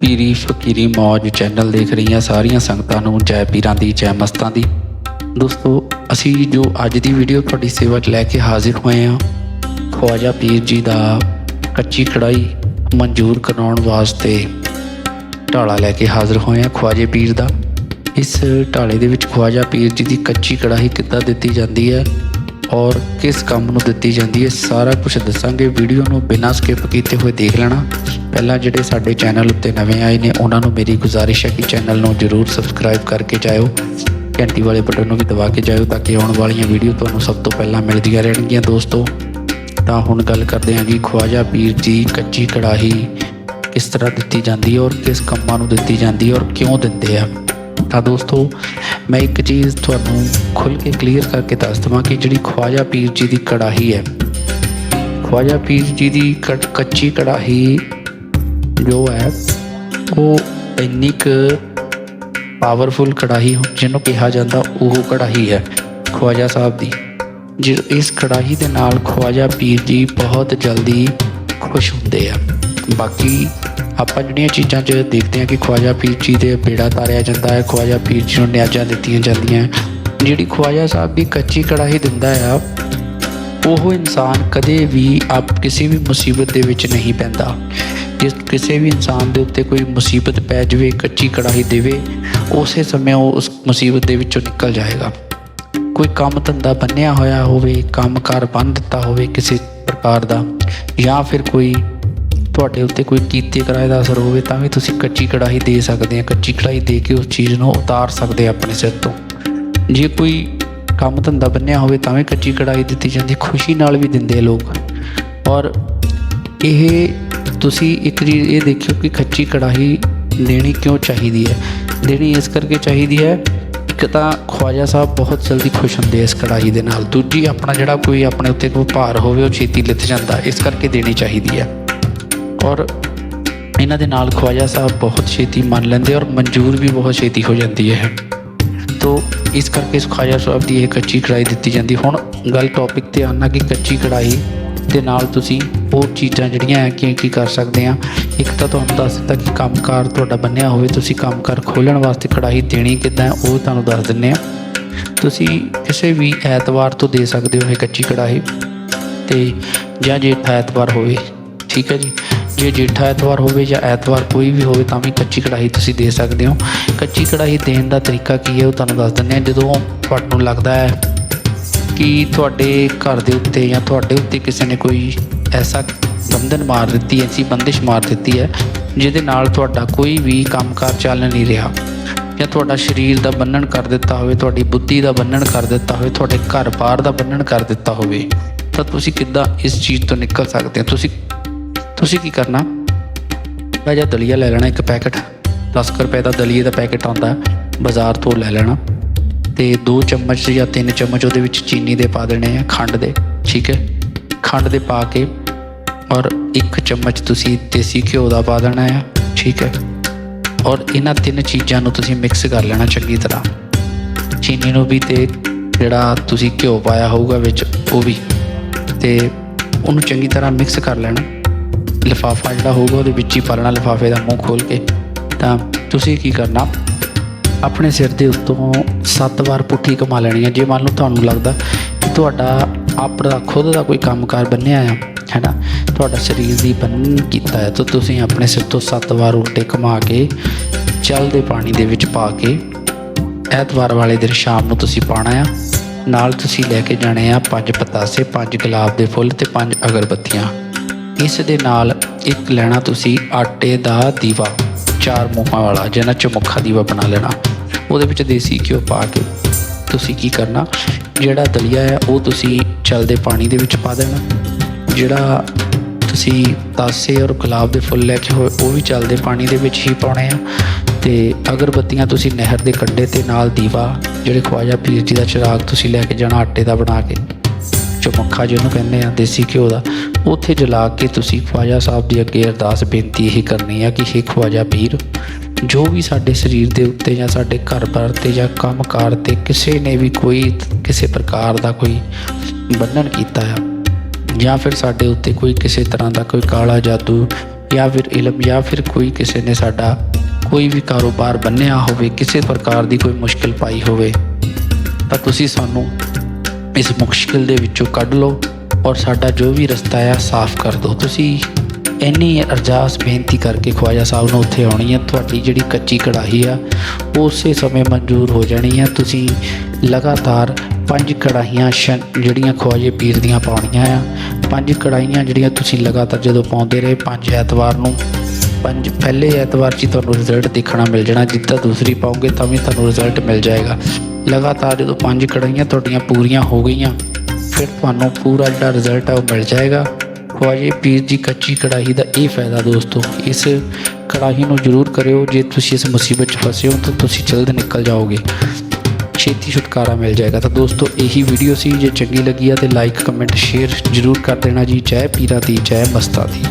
ਪੀਰੀ ਫਕੀਰੀ ਮੌਜ ਚੈਨਲ ਦੇਖ ਰਹੀਆਂ ਸਾਰੀਆਂ ਸੰਗਤਾਂ ਨੂੰ, ਜੈ ਪੀਰਾਂ ਦੀ, ਜੈ ਮਸਤਾਂ ਦੀ। ਦੋਸਤੋ, ਅਸੀਂ ਜੋ ਅੱਜ ਦੀ ਵੀਡੀਓ ਤੁਹਾਡੀ ਸੇਵਾ 'ਚ ਲੈ ਕੇ ਹਾਜ਼ਰ ਹੋਏ ਹਾਂ, ਖਵਾਜਾ ਪੀਰ ਜੀ ਦਾ ਕੱਚੀ ਕੜਾਈ ਮਨਜ਼ੂਰ ਕਰਾਉਣ ਵਾਸਤੇ ਢਾਲਾ ਲੈ ਕੇ ਹਾਜ਼ਰ ਹੋਏ ਹਾਂ ਖਵਾਜੇ ਪੀਰ ਦਾ। ਇਸ ਢਾਲੇ ਦੇ ਵਿੱਚ ਖਵਾਜਾ ਪੀਰ ਜੀ ਦੀ ਕੱਚੀ ਕੜਾਹੀ ਕਿੱਦਾਂ ਦਿੱਤੀ ਜਾਂਦੀ ਹੈ ਔਰ ਕਿਸ ਕੰਮ ਨੂੰ ਦਿੱਤੀ ਜਾਂਦੀ ਹੈ, ਸਾਰਾ ਕੁਝ ਦੱਸਾਂਗੇ। ਵੀਡੀਓ ਨੂੰ ਬਿਨਾਂ ਸਕਿਪ ਕੀਤੇ ਹੋਏ ਦੇਖ ਲੈਣਾ। ਪਹਿਲਾਂ ਜਿਹੜੇ ਸਾਡੇ ਚੈਨਲ ਉੱਤੇ ਨਵੇਂ ਆਏ ਨੇ, ਉਹਨਾਂ ਨੂੰ ਮੇਰੀ ਗੁਜ਼ਾਰਿਸ਼ ਹੈ ਕਿ ਚੈਨਲ ਨੂੰ ਜਰੂਰ ਸਬਸਕ੍ਰਾਈਬ ਕਰਕੇ ਜਾਇਓ। ਘੰਟੀ ਵਾਲੇ ਬਟਨ ਨੂੰ ਵੀ ਦਬਾ ਕੇ ਜਾਇਓ ਤਾਂ ਕਿ ਆਉਣ ਵਾਲੀਆਂ ਵੀਡੀਓ ਤੁਹਾਨੂੰ ਸਭ ਤੋਂ ਪਹਿਲਾਂ ਮਿਲਦੀਆਂ ਰਹਿਣਗੀਆਂ ਦੋਸਤੋ। ਤਾਂ ਹੁਣ ਗੱਲ ਕਰਦੇ ਹਾਂ ਜੀ ਖਵਾਜਾ ਪੀਰ ਜੀ ਕੱਚੀ ਕੜਾਹੀ ਕਿਸ ਤਰ੍ਹਾਂ ਦਿੱਤੀ ਜਾਂਦੀ ਹੈ ਔਰ ਕਿਸ ਕੰਮਾਂ ਨੂੰ ਦਿੱਤੀ ਜਾਂਦੀ ਹੈ ਔਰ ਕਿਉਂ ਦਿੰਦੇ ਆ। ਤਾਂ ਦੋਸਤੋ, ਮੈਂ ਇੱਕ ਚੀਜ਼ ਤੁਹਾਨੂੰ ਖੁੱਲ ਕੇ ਕਲੀਅਰ ਕਰਕੇ ਦੱਸ ਦਵਾਂ ਕਿ ਜਿਹੜੀ ਖਵਾਜਾ ਪੀਰ ਜੀ ਦੀ ਕੜਾਹੀ ਹੈ, ਖਵਾਜਾ ਪੀਰ ਜੀ ਦੀ ਕੜ- ਕੱਚੀ ਕੜਾਹੀ ਜੋ ਹੈ, ਉਹ ਇੰਨੀ ਕੁ ਪਾਵਰਫੁਲ ਕੜਾਹੀ ਜਿਹਨੂੰ ਕਿਹਾ ਜਾਂਦਾ ਉਹ ਕੜਾਹੀ ਹੈ ਖਵਾਜਾ ਸਾਹਿਬ ਦੀ। ਜਿ, ਇਸ ਕੜਾਹੀ ਦੇ ਨਾਲ ਖਵਾਜਾ ਪੀਰ ਜੀ ਬਹੁਤ ਜਲਦੀ ਖੁਸ਼ ਹੁੰਦੇ ਆ। ਬਾਕੀ ਆਪਾਂ ਜਿਹੜੀਆਂ ਚੀਜ਼ਾਂ 'ਚ ਦੇਖਦੇ ਹਾਂ ਕਿ ਖਵਾਜਾ ਪੀਰ ਜੀ ਦੇ ਬੇੜਾ ਤਾਰਿਆ ਜਾਂਦਾ ਹੈ, ਖਵਾਜਾ ਪੀਰ ਜੀ ਨੂੰ ਨਿਆਜ਼ਾਂ ਦਿੱਤੀਆਂ ਜਾਂਦੀਆਂ ਜਿਹੜੀ ਖਵਾਜਾ ਸਾਹਿਬ ਦੀ ਕੱਚੀ ਕੜਾਹੀ ਦਿੰਦਾ ਆ, ਉਹ ਇਨਸਾਨ ਕਦੇ ਵੀ ਆਪ ਕਿਸੇ ਵੀ ਮੁਸੀਬਤ ਦੇ ਵਿੱਚ ਨਹੀਂ ਪੈਂਦਾ। ਜਿਸ ਕਿਸੇ ਵੀ ਇਨਸਾਨ ਦੇ ਉੱਤੇ ਕੋਈ ਮੁਸੀਬਤ ਪੈ ਜਾਵੇ, ਕੱਚੀ ਕੜਾਹੀ ਦੇਵੇ, ਉਸੇ ਸਮੇਂ ਉਹ ਉਸ ਮੁਸੀਬਤ ਦੇ ਵਿੱਚੋਂ ਨਿਕਲ ਜਾਏਗਾ। ਕੋਈ ਕੰਮ ਧੰਦਾ ਬੰਨਿਆ ਹੋਇਆ ਹੋਵੇ ਕੰਮਕਾਰ ਬੰਨ ਦਿੱਤਾ ਹੋਵੇ ਕਿਸੇ ਪ੍ਰਕਾਰ ਦਾ, ਜਾਂ ਫਿਰ ਕੋਈ ਤੁਹਾਡੇ ਉੱਤੇ ਕੋਈ ਕੀਤੇ ਕਰਾਏ ਦਾ ਅਸਰ ਹੋਵੇ ਤਾਂ ਵੀ ਤੁਸੀਂ ਕੱਚੀ ਕੜਾਹੀ ਦੇ ਸਕਦੇ ਆ, ਕੱਚੀ ਕੜਾਹੀ ਦੇ ਕੇ ਉਸ ਚੀਜ਼ ਨੂੰ ਉਤਾਰ ਸਕਦੇ ਆ ਆਪਣੇ ਸਿਰ ਤੋਂ। ਜੇ ਕੋਈ ਕੰਮ ਧੰਦਾ ਬੰਨਿਆ ਹੋਵੇ ਤਾਂ ਵੀ ਕੱਚੀ ਕੜਾਹੀ ਦਿੱਤੀ ਜਾਂਦੀ, ਖੁਸ਼ੀ ਨਾਲ ਵੀ ਦਿੰਦੇ ਲੋਕ। ਔਰ ਇਹ ਤੁਸੀਂ ਇੱਕ ਚੀਜ਼ ਇਹ ਦੇਖਿਓ ਕਿ ਕੱਚੀ ਕੜਾਹੀ ਦੇਣੀ ਕਿਉਂ ਚਾਹੀਦੀ ਹੈ? ਦੇਣੀ ਇਸ ਕਰਕੇ ਚਾਹੀਦੀ ਹੈ ਇੱਕ ਤਾਂ ਖਵਾਜਾ ਸਾਹਿਬ ਬਹੁਤ ਜਲਦੀ ਖੁਸ਼ ਹੁੰਦੇ ਇਸ ਕੜਾਹੀ ਦੇ ਨਾਲ। ਦੂਜੀ ਆਪਣਾ ਜਿਹੜਾ ਕੋਈ ਆਪਣੇ ਉੱਤੇ ਕੋਈ ਭਾਰ ਹੋਵੇ ਉਹ ਛੇਤੀ ਲਿੱਥ ਜਾਂਦਾ, ਇਸ ਕਰਕੇ ਦੇਣੀ ਚਾਹੀਦੀ ਹੈ। ਔਰ ਇਹਨਾਂ ਦੇ ਨਾਲ ਖਵਾਜਾ ਸਾਹਿਬ ਬਹੁਤ ਛੇਤੀ ਮੰਨ ਲੈਂਦੇ ਔਰ ਮਨਜ਼ੂਰ ਵੀ ਬਹੁਤ ਛੇਤੀ ਹੋ ਜਾਂਦੀ ਹੈ। ਤੋ ਇਸ ਕਰਕੇ ਖਵਾਜਾ ਸਾਹਿਬ ਦੀ ਇਹ ਕੱਚੀ ਕੜਾਈ ਦਿੱਤੀ ਜਾਂਦੀ। ਹੁਣ ਗੱਲ ਟੌਪਿਕ ਤੇ ਆਉਣਾ ਕਿ ਕੱਚੀ ਕੜਾਈ ਦੇ ਨਾਲ ਤੁਸੀਂ ਹੋਰ ਚੀਜ਼ਾਂ ਜਿਹੜੀਆਂ ਹੈ ਕਿ ਕੀ ਕਰ ਸਕਦੇ ਆ ਇੱਕ ਤਾਂ ਤੁਹਾਨੂੰ ਦੱਸ ਦਿੱਤਾ ਕਿ ਕੰਮਕਾਰ ਤੁਹਾਡਾ ਬੰਨਿਆ ਹੋਵੇ, ਤੁਸੀਂ ਕੰਮਕਾਰ ਖੋਲਣ ਵਾਸਤੇ ਕੜਾਈ ਦੇਣੀ ਕਿੱਦਾਂ ਉਹ ਤੁਹਾਨੂੰ ਦੱਸ ਦਿੰਨੇ ਆ ਤੁਸੀਂ ਕਿਸੇ ਵੀ ਐਤਵਾਰ ਤੋਂ ਦੇ ਸਕਦੇ ਹੋ ਇਹ ਕੱਚੀ ਕੜਾਈ ਤੇ ਜਾਂ ਜੇਠਾ ਐਤਵਾਰ ਹੋਵੇ, ਠੀਕ ਹੈ ਜੀ। ਜੇ ਜੇਠਾ ਐਤਵਾਰ ਹੋਵੇ ਜਾਂ ਐਤਵਾਰ ਕੋਈ ਵੀ ਹੋਵੇ ਤਾਂ ਵੀ ਕੱਚੀ ਕੜਾਹੀ ਤੁਸੀਂ ਦੇ ਸਕਦੇ ਹੋ। ਕੱਚੀ ਕੜਾਹੀ ਦੇਣ ਦਾ ਤਰੀਕਾ ਕੀ ਹੈ ਉਹ ਤੁਹਾਨੂੰ ਦੱਸ ਦਿੰਦੇ ਹਾਂ। ਜਦੋਂ ਤੁਹਾਨੂੰ ਲੱਗਦਾ ਹੈ ਕਿ ਤੁਹਾਡੇ ਘਰ ਦੇ ਉੱਤੇ ਜਾਂ ਤੁਹਾਡੇ ਉੱਤੇ ਕਿਸੇ ਨੇ ਕੋਈ ਐਸਾ ਬੰਧਨ ਮਾਰ ਦਿੱਤੀ, ਐਸੀ ਬੰਦਿਸ਼ ਮਾਰ ਦਿੱਤੀ ਹੈ, ਜਿਹਦੇ ਨਾਲ ਤੁਹਾਡਾ ਕੋਈ ਵੀ ਕੰਮਕਾਰ ਚੱਲ ਨਹੀਂ ਰਿਹਾ ਜਾਂ ਤੁਹਾਡਾ ਸਰੀਰ ਦਾ ਬੰਧਨ ਕਰ ਦਿੱਤਾ ਹੋਵੇ, ਤੁਹਾਡੀ ਬੁੱਧੀ ਦਾ ਬੰਧਨ ਕਰ ਦਿੱਤਾ ਹੋਵੇ, ਤੁਹਾਡੇ ਘਰ-ਬਾਰ ਦਾ ਬੰਧਨ ਕਰ ਦਿੱਤਾ ਹੋਵੇ, ਤਾਂ ਤੁਸੀਂ ਕਿੱਦਾਂ ਇਸ ਚੀਜ਼ ਤੋਂ ਨਿਕਲ ਸਕਦੇ ਹੋ? ਤੁਸੀਂ ਤੁਸੀਂ ਕੀ ਕਰਨਾ? ਮੈਂ ਜਿਹਾ ਦਲੀਆ ਲੈ ਲੈਣਾ ਇੱਕ ਪੈਕਟ। 10 ਕੁ ਰੁਪਏ ਦਾ ਦਲੀਏ ਦਾ ਪੈਕਟ ਆਉਂਦਾ, ਬਾਜ਼ਾਰ ਤੋਂ ਲੈ ਲੈਣਾ। ਤੇ 2 ਚਮਚ ਜਾਂ 3 ਚਮਚ ਉਹਦੇ ਵਿੱਚ ਚੀਨੀ ਦੇ ਪਾ ਦੇਣੇ ਆ, ਖੰਡ ਦੇ, ਠੀਕ ਹੈ? ਖੰਡ ਦੇ ਪਾ ਕੇ ਔਰ 1 ਚਮਚ ਤੁਸੀਂ ਦੇਸੀ ਘਿਓ ਦਾ ਪਾ ਦੇਣਾ ਹੈ ਠੀਕ ਹੈ? ਔਰ ਇਹਨਾਂ ਤਿੰਨ ਚੀਜ਼ਾਂ ਨੂੰ ਤੁਸੀਂ ਮਿਕਸ ਕਰ ਲੈਣਾ ਚੰਗੀ ਤਰ੍ਹਾਂ। ਚੀਨੀ ਨੂੰ ਵੀ ਤੇ ਜਿਹੜਾ ਤੁਸੀਂ ਘਿਓ ਪਾਇਆ ਹੋਊਗਾ ਵਿੱਚ, ਉਹ ਵੀ। ਤੇ ਉਹਨੂੰ ਚੰਗੀ ਤਰ੍ਹਾਂ ਮਿਕਸ ਕਰ ਲੈਣਾ। ਲਿਫਾਫਾ ਜਿਹੜਾ ਹੋਊਗਾ ਉਹਦੇ ਵਿੱਚ ਹੀ ਪਾ ਲਿਫਾਫੇ ਦਾ ਮੂੰਹ ਖੋਲ ਕੇ। ਤਾਂ ਤੁਸੀਂ ਕੀ ਕਰਨਾ? ਆਪਣੇ ਸਿਰ ਦੇ ਉੱਤੋਂ 7 ਵਾਰ ਪੁੱਠੀ ਕਮਾ ਲੈਣੀ ਹੈ। ਜੇ ਮੰਨ ਲਓ ਤੁਹਾਨੂੰ ਲੱਗਦਾ ਕਿ ਤੁਹਾਡਾ ਆਪਣਾ ਖੁਦ ਦਾ ਕੋਈ ਕੰਮਕਾਰ ਬੰਨਿਆ ਆ ਹੈਨਾ ਤੁਹਾਡਾ ਸਰੀਰ ਦੀ ਬੰਨ ਕੀਤਾ ਹੈ, ਤਾਂ ਤੁਸੀਂ ਆਪਣੇ ਸਿਰ ਤੋਂ 7 ਵਾਰ ਉਲਟੇ ਕਮਾ ਕੇ ਚੱਲਦੇ ਪਾਣੀ ਦੇ ਵਿੱਚ ਪਾ ਕੇ, ਐਤਵਾਰ ਵਾਲੇ ਦਿਨ ਸ਼ਾਮ ਨੂੰ ਤੁਸੀਂ ਪਾਣਾ ਆ। ਨਾਲ ਤੁਸੀਂ ਲੈ ਕੇ ਜਾਣੇ ਆ ਪੰਜ ਪਤਾਸੇ, ਪੰਜ ਗੁਲਾਬ ਦੇ ਫੁੱਲ ਤੇ ਪੰਜ ਅਗਰਬੱਤੀਆਂ। ਇਸ ਦੇ ਨਾਲ ਇੱਕ ਲੈਣਾ ਤੁਸੀਂ ਆਟੇ ਦਾ ਦੀਵਾ, ਚਾਰ ਮੂੰਹਾਂ ਵਾਲਾ, ਜਿਹਨਾਂ ਚਮੁੱਖਾ ਦੀਵਾ ਬਣਾ ਲੈਣਾ। ਉਹਦੇ ਵਿੱਚ ਦੇਸੀ ਘਿਓ ਪਾ ਕੇ ਤੁਸੀਂ ਕੀ ਕਰਨਾ, ਜਿਹੜਾ ਦਲੀਆ ਹੈ ਉਹ ਤੁਸੀਂ ਚਲਦੇ ਪਾਣੀ ਦੇ ਵਿੱਚ ਪਾ ਦੇਣਾ। ਜਿਹੜਾ ਤੁਸੀਂ ਤਾਸੇ ਔਰ ਗੁਲਾਬ ਦੇ ਫੁੱਲ ਲੈ ਕੇ ਹੋਏ, ਉਹ ਵੀ ਚੱਲਦੇ ਪਾਣੀ ਦੇ ਵਿੱਚ ਹੀ ਪਾਉਣੇ ਆ। ਤੇ ਅਗਰਬੱਤੀਆਂ ਤੁਸੀਂ ਨਹਿਰ ਦੇ ਕੰਢੇ ਤੇ ਨਾਲ ਦੀਵਾ, ਜਿਹੜੇ ਖਵਾਜਾ ਪੀਰ ਜੀ ਦਾ ਚਿਰਾਗ ਤੁਸੀਂ ਲੈ ਕੇ ਜਾਣਾ, ਆਟੇ ਦਾ ਬਣਾ ਕੇ। ਚਮੱਖਾ ਜਿਹਨੂੰ ਕਹਿੰਦੇ ਆ, ਦੇਸੀ ਘਿਓ ਦਾ ਉੱਥੇ ਜਲਾ ਕੇ ਤੁਸੀਂ ਖਵਾਜਾ ਸਾਹਿਬ ਦੀ ਅੱਗੇ ਅਰਦਾਸ ਬੇਨਤੀ ਇਹ ਕਰਨੀ ਆ ਕਿ ਹੇ ਖਵਾਜਾ ਪੀਰ ਜੋ ਵੀ ਸਾਡੇ ਸਰੀਰ ਦੇ ਉੱਤੇ ਜਾਂ ਸਾਡੇ ਘਰ-ਬਾਰ ਤੇ ਜਾਂ ਕੰਮਕਾਰ ਤੇ ਕਿਸੇ ਨੇ ਵੀ ਕੋਈ ਕਿਸੇ ਪ੍ਰਕਾਰ ਦਾ ਕੋਈ ਬੰਧਨ ਕੀਤਾ ਆ, ਜਾਂ ਫਿਰ ਸਾਡੇ ਉੱਤੇ ਕੋਈ ਕਿਸੇ ਤਰ੍ਹਾਂ ਦਾ ਕੋਈ ਕਾਲਾ ਜਾਦੂ ਜਾਂ ਫਿਰ ਇਲਮ ਜਾਂ ਫਿਰ ਕੋਈ ਕਿਸੇ ਨੇ ਸਾਡਾ ਕੋਈ ਵੀ ਕਾਰੋਬਾਰ ਬੰਨਿਆ ਹੋਵੇ, ਕਿਸੇ ਪ੍ਰਕਾਰ ਦੀ ਕੋਈ ਮੁਸ਼ਕਲ ਪਾਈ ਹੋਵੇ, ਤਾਂ ਤੁਸੀਂ ਸਾਨੂੰ ਇਸ ਮੁਸ਼ਕਿਲ ਦੇ ਵਿੱਚੋਂ ਕੱਢ ਲਓ। ਔਰ ਸਾਡਾ ਜੋ ਵੀ ਰਸਤਾ ਆ, ਸਾਫ਼ ਕਰ ਦਿਓ। ਤੁਸੀਂ ਇੰਨੀ ਅਰਜਾਸ ਬੇਨਤੀ ਕਰਕੇ ਖਵਾਜਾ ਸਾਹਿਬ ਨੂੰ ਉੱਥੇ ਆਉਣੀ ਹੈ ਤੁਹਾਡੀ ਜਿਹੜੀ ਕੱਚੀ ਕੜਾਹੀ ਆ, ਉਸੇ ਸਮੇਂ ਮਨਜ਼ੂਰ ਹੋ ਜਾਣੀ ਆ। ਤੁਸੀਂ ਲਗਾਤਾਰ ਪੰਜ ਕੜਾਹੀਆਂ ਸ਼ਨ ਜਿਹੜੀਆਂ ਖਵਾਜੇ ਪੀਰ ਦੀਆਂ ਪਾਉਣੀਆਂ ਆ। ਪੰਜ ਕੜਾਹੀਆਂ ਜਿਹੜੀਆਂ ਤੁਸੀਂ ਲਗਾਤਾਰ ਜਦੋਂ ਪਾਉਂਦੇ ਰਹੇ, ਪੰਜ ਐਤਵਾਰ ਨੂੰ, ਪੰਜ ਪਹਿਲੇ ਐਤਵਾਰ 'ਚ ਹੀ ਤੁਹਾਨੂੰ ਰਿਜ਼ਲਟ ਦੇਖਣਾ ਮਿਲ ਜਾਣਾ। ਜਿੱਦਾਂ ਦੂਸਰੀ ਪਾਓਗੇ ਤਾਂ ਵੀ ਤੁਹਾਨੂੰ ਰਿਜ਼ਲਟ ਮਿਲ ਜਾਏਗਾ। ਲਗਾਤਾਰ ਜਦੋਂ ਪੰਜ ਕੜਾਹੀਆਂ ਤੁਹਾਡੀਆਂ ਪੂਰੀਆਂ ਹੋ ਗਈਆਂ ਫਿਰ ਤੁਹਾਨੂੰ ਪੂਰਾ ਜਿਹੜਾ ਰਿਜ਼ਲਟ ਆ ਉਹ ਮਿਲ ਜਾਏਗਾ। ਖਵਾਜੇ ਪੀਰ ਦੀ ਕੱਚੀ ਕੜਾਹੀ ਦਾ ਇਹ ਫਾਇਦਾ ਦੋਸਤੋ, ਇਸ ਕੜਾਹੀ ਨੂੰ ਜ਼ਰੂਰ ਕਰਿਓ, ਜੇ ਤੁਸੀਂ ਇਸ ਮੁਸੀਬਤ 'ਚ ਫਸੇ ਹੋ ਤਾਂ ਤੁਸੀਂ ਜਲਦ ਨਿਕਲ ਜਾਓਗੇ। ਛੇਤੀ ਛੁਟਕਾਰਾ ਮਿਲ ਜਾਏਗਾ। ਤਾਂ ਦੋਸਤੋ, ਇਹੀ ਵੀਡੀਓ ਸੀ, ਜੇ ਚੰਗੀ ਲੱਗੀ ਆ ਤੇ ਲਾਈਕ ਕਮੈਂਟ ਸ਼ੇਅਰ ਜ਼ਰੂਰ ਕਰ ਦੇਣਾ ਜੀ। ਜੈ ਪੀਰਾਂ ਦੀ, ਜੈ ਮਸਤਾਂ ਦੀ।